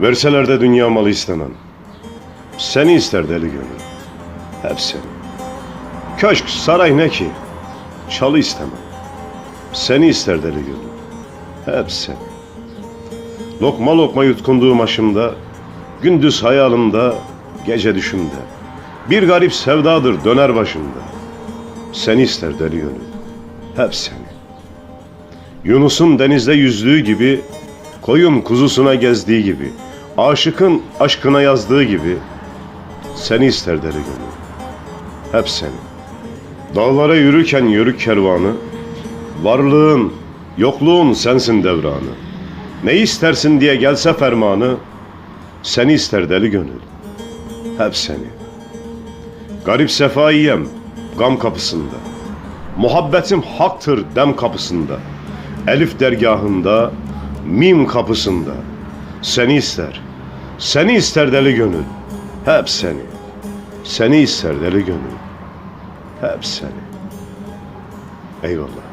Verseler de dünya malı istemem. Seni ister deli gönül. Hep seni. Köşk, saray ne ki? Çalı istemem. Seni ister deli gönül. Hep seni. Lokma lokma yutkunduğum aşımda, gündüz hayalimde, gece düşümde. Bir garip sevdadır döner başımda. Seni ister deli gönül. Hep seni. Yunus'un denizde yüzdüğü gibi, koyun kuzusuna gezdiği gibi, aşıkın aşkına yazdığı gibi, seni ister deli gönül. Hep seni. Dağlara yürürken yörük kervanı, varlığın, yokluğun sensin devranı. Ne istersin diye gelse fermanı, seni ister deli gönül. Hep seni. Garip sefaiyem, gam kapısında. Muhabbetim haktır dem kapısında. Elif dergahında, mim kapısında. Seni ister, seni ister deli gönül. Hep seni. Seni ister deli gönül. Hep seni. Eyvallah.